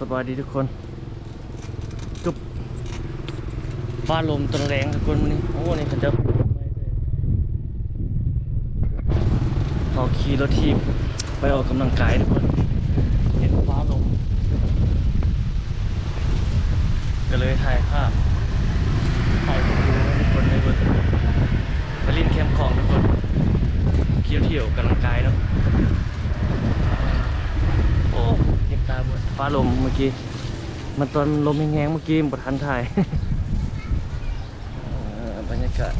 สบายดีทุกคนจุบฟ้าลมตนแรงทุกคนวันนี้โอ้นี่เขาจะเขาขี่รถทีบไปออกกำลังกายทุกคน เห็นฟ้าลมก็เลยถ่ายภาพถ่ายวิวให้ทุกคนได้เบิดไปเลินแคมป์ของทุกคนเที่ยวเที่ยวกำลังกายเนาะโอ้เจ็บ ตาบดฟ้าลมเมื่อกี้ มันตอนลมแห้งๆเมื่อกี้มันบดทันถ่ายบรรยากาศ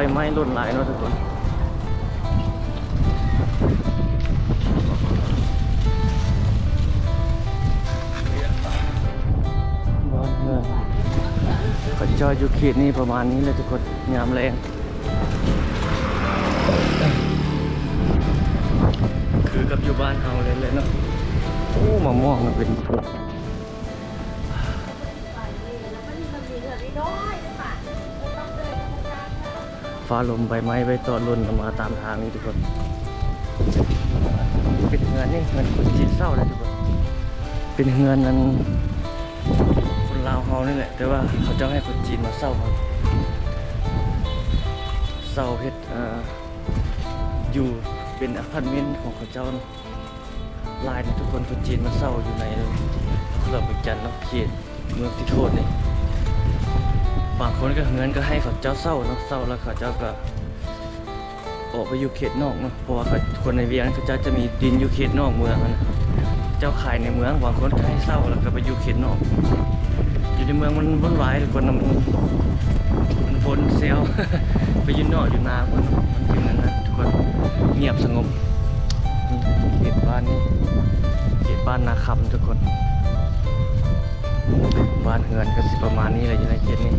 นี่ใบไม้หล่นหลายเนาะทุกคนบ้านเมืองก็จอยอยู่เขตนี้ประมาณนี้เลยทุกคนยามแรงคือกับอยู่บ้านเฮาเลยเลยเนาะโอ้มะม่วงมันเป็นพวก ฟ้าลมใบไม้ใบตอนหล่นมาตามทางนี้ทุกคนเป็นเฮือนนี่เฮือนคนจีนเศร้าเลยทุกคน เป็นเฮือนนั้นคนลาวเฮานี่แหละ แต่ว่าเขาจะให้คนจีนมาเศร้าครับเศร้าเพชรอ่าอยู่เป็นอพาร์ตเมนต์ของเขาเจ้านะลายนะทุกคนคนจีนมาเศร้าอยู่ในเรือบิจันทน์เนาะเขตเมืองสิโทษนี่ บางคนก็เงินก็ให้เขาเจ้าเศร้าเนาะเศร้าแล้วเขาเจ้าก็ออกไปอยู่เขตนอกเนาะเพราะว่าคนในเวียงเขาเจ้าจะมีดินอยู่เขตนอกเมืองนะเจ้าขายในเมืองบางคนก็ให้เศร้าแล้วก็ไปอยู่เขตนอก อยู่ในเมืองมันวุ่นวายทุกคนมันมันฝนเซลไปยืนนอกอยู่นามันมันเป็นนั้นนะทุกคนเงียบสงบเขตบ้านนี่เขตบ้านนาคำทุกคนบ้านเฮือนก็สิประมาณนี้เลยอยู่ในเขตนี้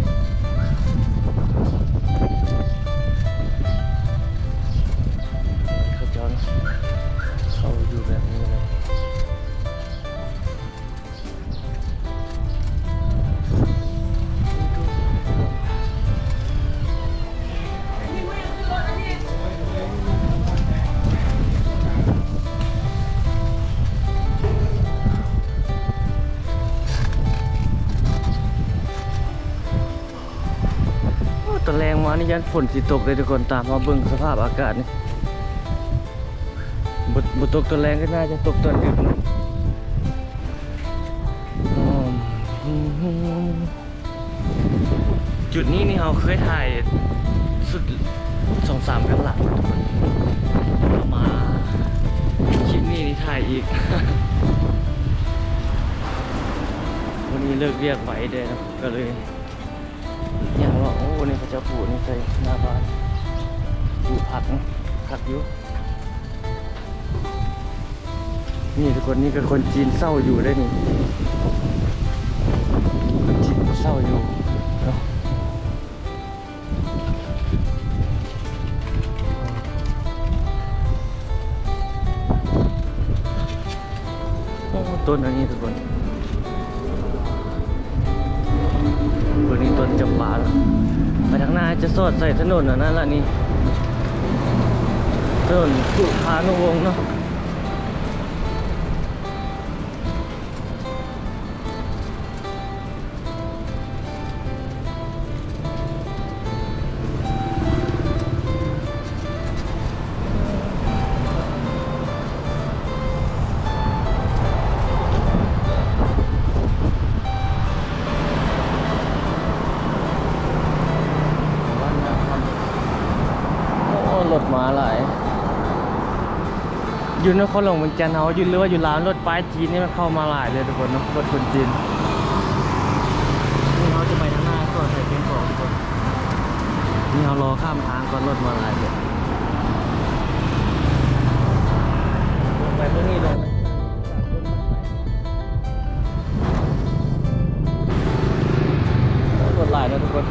อ้ตะแรงมานี่ยันฝนสิตกเลยทุกคนตามมาเบิ่งสภาพอากาศนี่บบุตกตะแรงก็น่าจะตกตอนดึกนะจุดนี้นี่เราเคยถ่ายสุดสองสามครั้งหลังทุกคนมาคลิปนี้นี่ถ่ายอีก วันนี้เลิกเรียกไว้เด้นะก็เลย อย่างว่าโอ้นี่เขาจะปลูกนี่ใส่หน้าบ้านปลูกผักนะผักอยู่นี่ทุกคนนี่ก็คนจีนเศร้าอยู่ได้นี่คนจีนเศร้าอยู่เนาะต้นอันนี้ทุกคน สอดใส่ถนนอะนั่นแหละนี่ถนนสุพานุวงศ์เนาะ อยู่นครหลวงเมืองจันทน์เฮาอยู่หรือว่าอยู่ลาวรถป้ายจีนนี่มันเข้ามาหลายเลยทุกคนเนาะรถคนจีนนี่เขาจะไปทางหน้าสอดใส่เป็นของทุกคนนี่เขารอข้ามทางก่อนรถมาหลายเลยตรงนี้เลยรถหลายนะทุกคน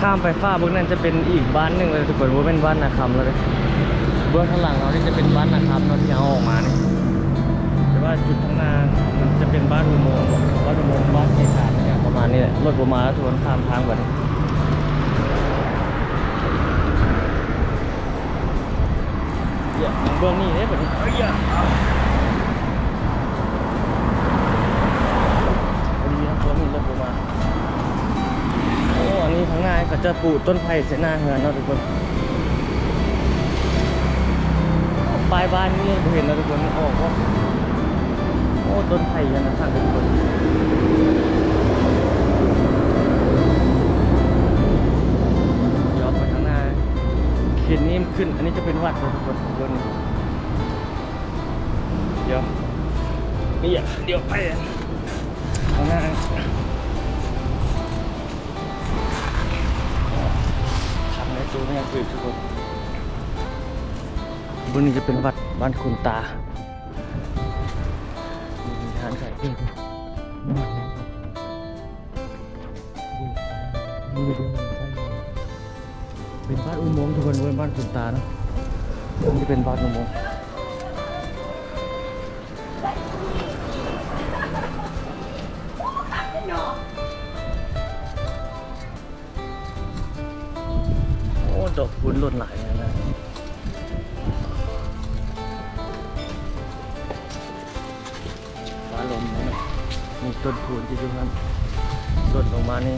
ข้ามไปฟ้าเบื้องนั้นจะเป็นอีกบ้านหนึ่งเลยทุกคนว่าเป็นบ้านนาคำแล้วเลย เบื้องข้างหลังเรานี่จะเป็นบ้านนาคำเนาะที่เอาออกมาเนี่ยแต่ว่าจุดข้างหน้ามันจะเป็นบ้านอุโมงค์บ้านอุโมงค์บ้านเศรษฐาเนี่ยประมาณนี้แหละรถประมาณแล้วทุกคนข้ามทางก่อนเดี๋ยวเบื้องนี้เนี่ยแบบนี้เอ้ยอะพอดีนะตัวมีรถประมาณโอ้อันนี้ข้างหน้าเขาจะปลูกต้นไผ่เสนาเฮือนเนาะทุกคน ปลายบ้านนี่ผมเห็นแล้วทุกคนออกว่าโอ้ต้นไผ่ยันนะข้างทุกคนย้อนไปข้างหน้าเขียนนี้มขึ้น อันนี้จะเป็นวัดเลยทุกคนบนเดี๋ยวนี่อะเดี๋ยวไปข้างหน้าทำในตัวนี่คือทุกคน บนนี้จะเป็นวัดบ้านคุณตามีทานไข่เพิ่มเป็นบ้านอุโมงค์ทุกคนเป็นบ้านคุณตาเนอะนี่เป็นบ้านอุโมงค์โอ้ดอกบุญหล่นหลาย ต้นคูณที่อยู่นั้นหล่นลงมานี่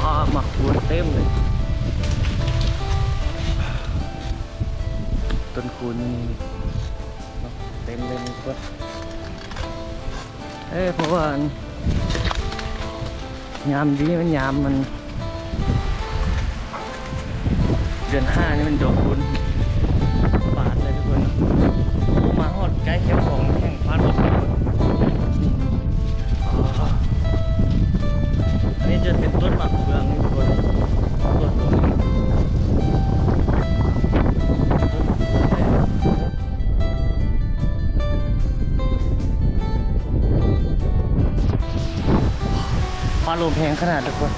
อ้ามักคูณเต็มเลย ต้นคูณนี่เต็มเลยนี่ก็เอ้ยเพราะว่ายามดีมันยามมัน เดือนห้านี่มันดอกบุญ ฟ้าลมแพงขนาดทุกคน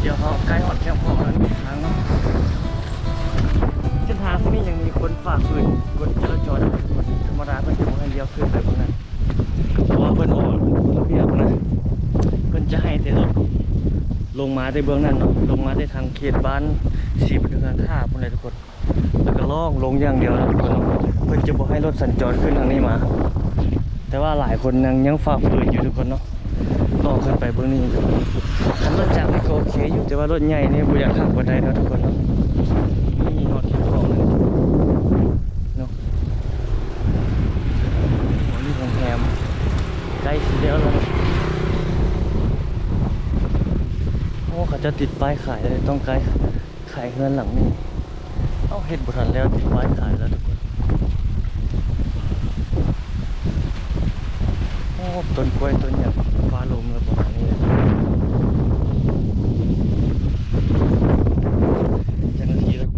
เดี๋ยวเขาใกล้หอดแคมป์ของแล้วนี่ทางเนาะเส้นทางที่นี่ยังมีคนฝ่าฝืนกฎจราจรอยู่คนธรรมดาเพิ่นจะบ่ให้เลี้ยวขึ้นไปตรงนั้นเพราะว่าเพิ่นออกระเบียบนะเพิ่นจะให้แต่รถลงมาได้เบื้องนั้นเนาะลงมาได้ทางเขตบ้านสีบันเทิงท่าพวกนี้ทุกคนแล้วก็ล่องลงอย่างเดียวนะทุกคนเพิ่นจะบ่ให้รถสัญจรขึ้นทางนี้มา แต่ว่าหลายคนยังยังฝ่าฝืนอยู่ทุกคนเนาะลองขึ้นไปเบื้องนี้ทุกคนคันรถจักรนี่ก็โอเคอยู่แต่ว่ารถใหญ่นี่บ่อยากขับบ่ได้เนาะทุกคนเนาะนี่ฮอดแคมป์ของเลยเนาะโอ้นี่โรงแรมใกล้สิแล้วแล้วโอ้เขาจะติดป้ายขายเลยต้องไกลขายเงินหลังนี้เอาเฮ็ดบ่ทันแล้วติดป้ายขายแล้วทุกคนโอ้ต้นกล้วยต้นหยักฟ้าลมแล้วประมาณนี้เลย จังนาทีแล้ว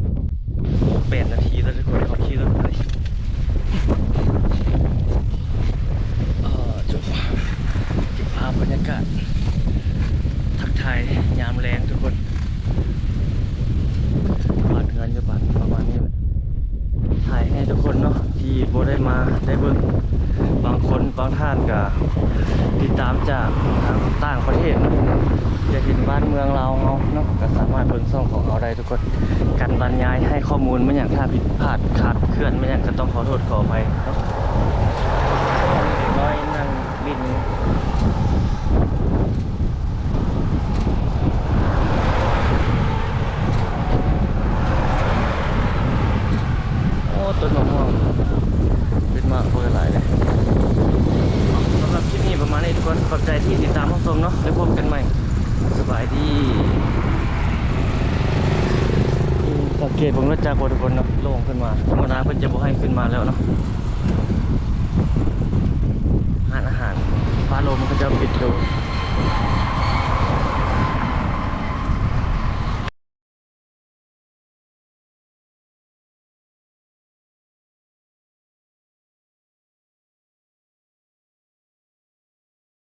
แปดนาทีแล้วทุกคนเขาขี่รถไปเอ่อจุดเก็บภาพบรรยากาศ ทักทายยามแรงทุกคนบานเงินจะบานประมาณนี้แหละถ่ายให้ทุกคนเนาะที่โบได้มาได้เบิ่งบางคนบางท่านก็ติดตามจากทางต่างประเทศเนาะ จะเห็น บ้านเมืองเราเนาะเนาะก็สามารถเบิ่งช่องของเราได้ทุกคนการบรรยายให้ข้อมูลไม่อย่างถ้าผิดพลาดขาดเคลื่อนไม่อย่างก็ต้องขอโทษขอไปเนาะน้อยนั่งบินโอ้ต้นมะม่วงเป็นมากเบอร์หลายเลย สำหรับคลิปนี้ประมาณนี้ทุกคนขอบใจที่ติดตามรับชมเนาะแล้วพบกันใหม่ สบายดีนี่สังเก ตผมรถจากรทุกคนเนาะโล่งขึ้นมาธรรมดาเพื่อนจะบอกให้ขึ้นมาแล้วเนาะอาหารอาหารฟ้าลมก็จะปิดดู